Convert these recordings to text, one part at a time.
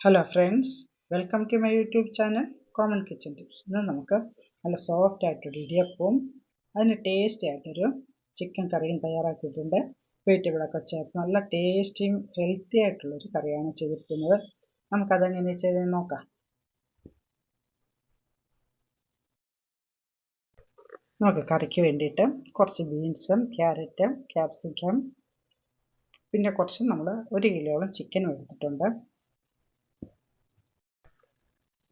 Hello friends welcome to my YouTube channel common kitchen tips ഇന്ന് നമുക്ക് നല്ല soft ആയിട്ടൊരു ഇടിയപ്പവും അതിന് ടേസ്റ്റി ആയിട്ടൊരു ചിക്കൻ കറിയും തയ്യാറാക്കിയിട്ടുണ്ട്. വെജിറ്റബിളൊക്കെ ചേർത്ത് നല്ല ടേസ്റ്റിയും ഹെൽത്തി ആയിട്ടുള്ളൊരു കറിയാണ് ചെയ്തിരിക്കുന്നത്. നമുക്കതെങ്ങനെ ചെയ്ത് നോക്കാം. നമുക്ക് കറിക്ക് വേണ്ടിയിട്ട് കുറച്ച് ബീൻസും ക്യാരറ്റും ക്യാപ്സിക്കം പിന്നെ കുറച്ച് നമ്മൾ ഒരു കിലോളം ചിക്കനും എടുത്തിട്ടുണ്ട്.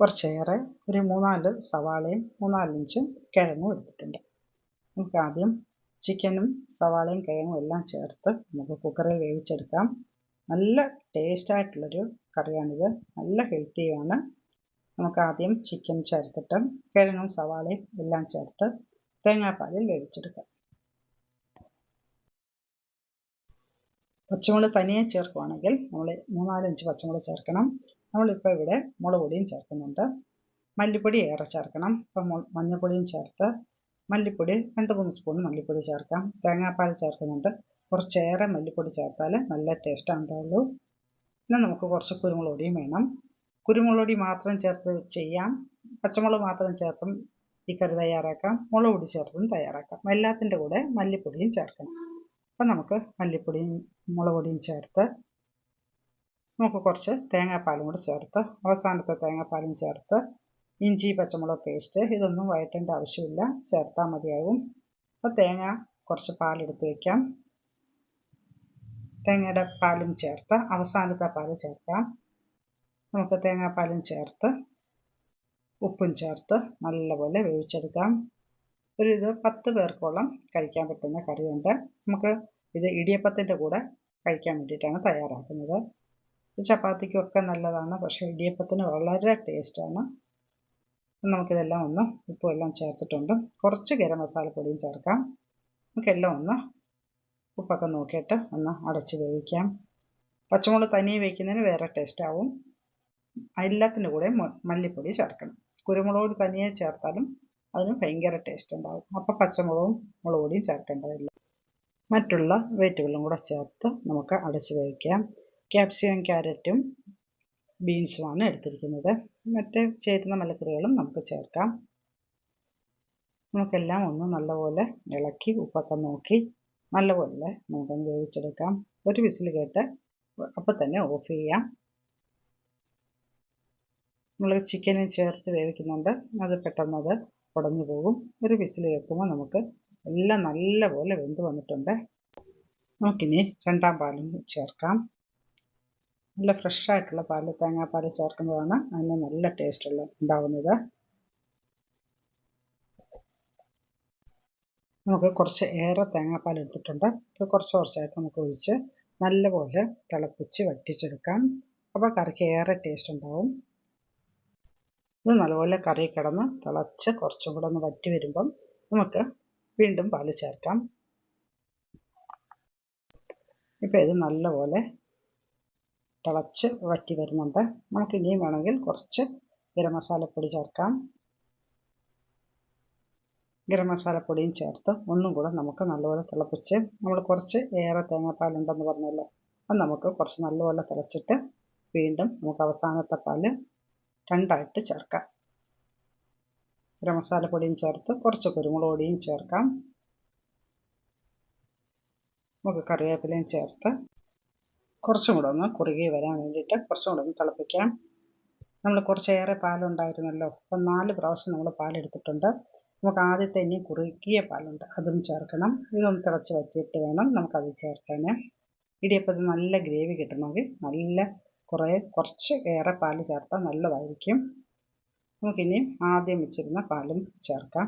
കുറച്ചേറെ ഒരു മൂന്നാൽ സവാളയും മൂന്നാലഞ്ച് കിഴങ്ങും എടുത്തിട്ടുണ്ട്. നമുക്ക് ആദ്യം ചിക്കനും സവാളയും കിഴങ്ങും എല്ലാം ചേർത്ത് നമുക്ക് കുക്കറിൽ വേവിച്ചെടുക്കാം. നല്ല ടേസ്റ്റ് കറിയാണ് കറിയാണിത്. നല്ല ഹെൽത്തിയാണ് നമുക്ക് ആദ്യം ചിക്കൻ ചേർത്തിട്ട് കിഴങ്ങും സവാളയും എല്ലാം ചേർത്ത് തേങ്ങാപ്പാലിൽ വേവിച്ചെടുക്കാം. പച്ചമുളക് തനിയെ ചേർക്കുവാണെങ്കിൽ നമ്മൾ മൂന്നാലഞ്ച് പച്ചമുളക് ചേർക്കണം. നമ്മളിപ്പോൾ ഇവിടെ മുളക് പൊടിയും ചേർക്കുന്നുണ്ട്. മല്ലിപ്പൊടി ഏറെ ചേർക്കണം. ഇപ്പം മഞ്ഞൾപ്പൊടിയും ചേർത്ത് മല്ലിപ്പൊടി രണ്ട് മൂന്ന് സ്പൂൺ മല്ലിപ്പൊടി ചേർക്കാം. തേങ്ങാപ്പാൽ ചേർക്കുന്നുണ്ട്. കുറച്ചേറെ മല്ലിപ്പൊടി ചേർത്താൽ നല്ല ടേസ്റ്റ് ഉണ്ടാവുള്ളൂ പിന്നെ നമുക്ക് കുറച്ച് കുരുമുളക് പൊടിയും വേണം. കുരുമുളക് പൊടി മാത്രം ചേർത്ത് ചെയ്യാം. പച്ചമുളക് മാത്രം ചേർത്തും ഈ കറി തയ്യാറാക്കാം. മുളക് പൊടി ചേർത്തും തയ്യാറാക്കാം. എല്ലാത്തിന്റെ കൂടെ മല്ലിപ്പൊടിയും ചേർക്കണം. അപ്പം നമുക്ക് മല്ലിപ്പൊടിയും മുളക് പൊടിയും ചേർത്ത് നമുക്ക് കുറച്ച് തേങ്ങാപ്പാലും കൂടി ചേർത്ത് അവസാനത്തെ തേങ്ങാപ്പാലും ചേർത്ത് ഇഞ്ചി പച്ചമുളക് പേസ്റ്റ് ഇതൊന്നും വഴറ്റേണ്ട ആവശ്യമില്ല. ചേർത്താൽ മതിയാകും അപ്പോൾ തേങ്ങ കുറച്ച് പാലെടുത്ത് വയ്ക്കാം തേങ്ങയുടെ പാലും ചേർത്ത് അവസാനത്തെ പാൽ ചേർക്കാം. നമുക്ക് തേങ്ങാപ്പാലും ചേർത്ത് ഉപ്പും ചേർത്ത് നല്ലപോലെ വേവിച്ചെടുക്കാം. ഒരു ഇത് പത്ത് പേർക്കോളം കഴിക്കാൻ പറ്റുന്ന കറിയുണ്ട്. നമുക്ക് ഇത് ഇടിയപ്പത്തിന്റെ കൂടെ കഴിക്കാൻ വേണ്ടിയിട്ടാണ് തയ്യാറാക്കുന്നത്. ചപ്പാത്തിക്കൊക്കെ നല്ലതാണ്. പക്ഷേ ഇടിയപ്പത്തിന് വളരെ ടേസ്റ്റാണ്. നമുക്കിതെല്ലാം ഒന്ന് ഉപ്പും എല്ലാം ചേർത്തിട്ടുണ്ട്. കുറച്ച് ഗരം മസാലപ്പൊടിയും ചേർക്കാം. നമുക്കെല്ലാം ഒന്ന് ഉപ്പൊക്കെ നോക്കിയിട്ട് ഒന്ന് അടച്ച് വേവിക്കാം. പച്ചമുളക് തനിയെ വയ്ക്കുന്നതിന് വേറെ ടേസ്റ്റ് ആവും എല്ലാത്തിന്റെ കൂടെ മല്ലിപ്പൊടി ചേർക്കണം. കുരുമുളക് തനിയെ ചേർത്താലും അതിന് ഭയങ്കര ടേസ്റ്റ് ഉണ്ടാവും. അപ്പോൾ പച്ചമുളകും മുളക് പൊടിയും ചേർക്കേണ്ടതില്ല. മറ്റുള്ള വെജിറ്റബിളും കൂടെ ചേർത്ത് നമുക്ക് അടച്ച് വേവിക്കാം. ക്യാപ്സിക്കം ക്യാരറ്റും ബീൻസുമാണ് എടുത്തിരിക്കുന്നത്. മറ്റ് ചേരുന്ന മലക്കറികളും നമുക്ക് ചേർക്കാം. നമുക്കെല്ലാം ഒന്ന് നല്ലപോലെ ഇളക്കി ഉപ്പൊക്കെ നോക്കി നല്ലപോലെ നമുക്കൊന്ന് വേവിച്ചെടുക്കാം. ഒരു വിസിൽ കേട്ട് അപ്പം തന്നെ ഓഫ് ചെയ്യാം. നമ്മൾ ചിക്കനും ചേർത്ത് വേവിക്കുന്നുണ്ട്. അത് പെട്ടെന്ന് അത് ഉടഞ്ഞു പോകും. ഒരു വിസിൽ കേൾക്കുമ്പോൾ നമുക്ക് എല്ലാം നല്ലപോലെ വെന്ത് വന്നിട്ടുണ്ട്. നമുക്കിനി രണ്ടാം പാലും ചേർക്കാം. നല്ല ഫ്രഷ് ആയിട്ടുള്ള പാൽ തേങ്ങാപ്പാൽ ചേർക്കുന്നതാണ്. അതിന് നല്ല ടേസ്റ്റ് ഉള്ള ഉണ്ടാകുന്നത് നമുക്ക് കുറച്ച് ഏറെ തേങ്ങാപ്പാൽ എടുത്തിട്ടുണ്ട്. അത് കുറച്ച് കുറച്ചായിട്ട് നമുക്ക് ഒഴിച്ച് നല്ലപോലെ തിളപ്പിച്ച് വറ്റിച്ചെടുക്കാം. അപ്പോൾ കറിക്ക് ഏറെ ടേസ്റ്റ് ഉണ്ടാവും. ഇത് നല്ലപോലെ കറി കിടന്ന് തിളച്ച് കുറച്ചും കൂടെ ഒന്ന് വറ്റി വരുമ്പം നമുക്ക് വീണ്ടും പാൽ ചേർക്കാം. ഇപ്പോൾ ഇത് നല്ലപോലെ തിളച്ച് വറ്റി വരുന്നുണ്ട്. നമുക്ക് ഇനിയും വേണമെങ്കിൽ കുറച്ച് ഗരം മസാലപ്പൊടി ചേർക്കാം. ഗരം മസാലപ്പൊടിയും ചേർത്ത് ഒന്നും കൂടെ നമുക്ക് നല്ലപോലെ തിളപ്പിച്ച് നമ്മൾ കുറച്ച് ഏറെ തേങ്ങാപ്പാലുണ്ടെന്ന് പറഞ്ഞല്ലോ. അത് നമുക്ക് കുറച്ച് നല്ലപോലെ തിളച്ചിട്ട് വീണ്ടും നമുക്ക് അവസാനത്തെ പാൽ രണ്ടായിട്ട് ചേർക്കാം. ഗരം മസാലപ്പൊടിയും ചേർത്ത് കുറച്ച് കുരുമുളക് പൊടിയും ചേർക്കാം. നമുക്ക് കറിവേപ്പിലയും ചേർത്ത് കുറച്ചും കൂടെ ഒന്ന് കുറുകി വരാൻ വേണ്ടിയിട്ട് കുറച്ചും കൂടെ ഒന്ന് തിളപ്പിക്കാം. നമ്മൾ കുറച്ചേറെ പാലുണ്ടായിരുന്നല്ലോ. അപ്പം നാല് പ്രാവശ്യം നമ്മൾ പാലെടുത്തിട്ടുണ്ട്. നമുക്ക് ആദ്യത്തെ ഇനി കുറുകിയ പാലുണ്ട്. അതും ചേർക്കണം. ഇതൊന്ന് തിളച്ച് വറ്റിയിട്ട് വേണം നമുക്കത് ചേർക്കാൻ ഇടിയപ്പത്തിന് നല്ല ഗ്രേവി കിട്ടണമെങ്കിൽ നല്ല കുറേ കുറച്ച് ഏറെ പാൽ ചേർത്താൽ നല്ലതായിരിക്കും. നമുക്കിനി ആദ്യം വെച്ചിരുന്ന പാലും ചേർക്കാം.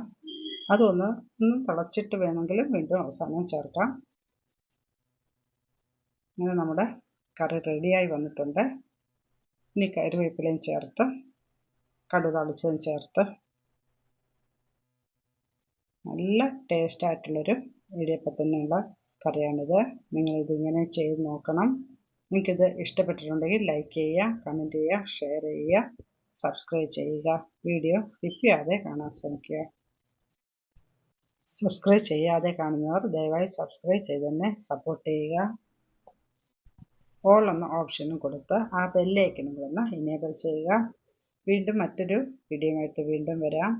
അതൊന്ന് ഒന്ന് തിളച്ചിട്ട് വേണമെങ്കിൽ വീണ്ടും അവസാനം ചേർക്കാം. അങ്ങനെ നമ്മുടെ കറി റെഡിയായി വന്നിട്ടുണ്ട്. ഇനി കരുവേപ്പിലയും ചേർത്ത് കടു തളിച്ചതും ചേർത്ത് നല്ല ടേസ്റ്റായിട്ടുള്ളൊരു ഇടിയപ്പത്തിനുള്ള കറിയാണിത്. നിങ്ങളിതിങ്ങനെ ചെയ്ത് നോക്കണം. നിങ്ങൾക്കിത് ഇഷ്ടപ്പെട്ടിട്ടുണ്ടെങ്കിൽ ലൈക്ക് ചെയ്യുക കമന്റ് ചെയ്യുക ഷെയർ ചെയ്യുക സബ്സ്ക്രൈബ് ചെയ്യുക. വീഡിയോ സ്കിപ്പ് ചെയ്യാതെ കാണാൻ ശ്രമിക്കുക. സബ്സ്ക്രൈബ് ചെയ്യാതെ കാണുന്നവർ ദയവായി സബ്സ്ക്രൈബ് ചെയ്ത് തന്നെ സപ്പോർട്ട് ചെയ്യുക. ഓൾ എന്ന ഓപ്ഷനും കൊടുത്ത് ആ ബെല്ലേക്കിനും കൂടെ ഒന്ന് ഇനേബിൾ ചെയ്യുക. വീണ്ടും മറ്റൊരു വീഡിയോയുമായിട്ട് വീണ്ടും വരാം.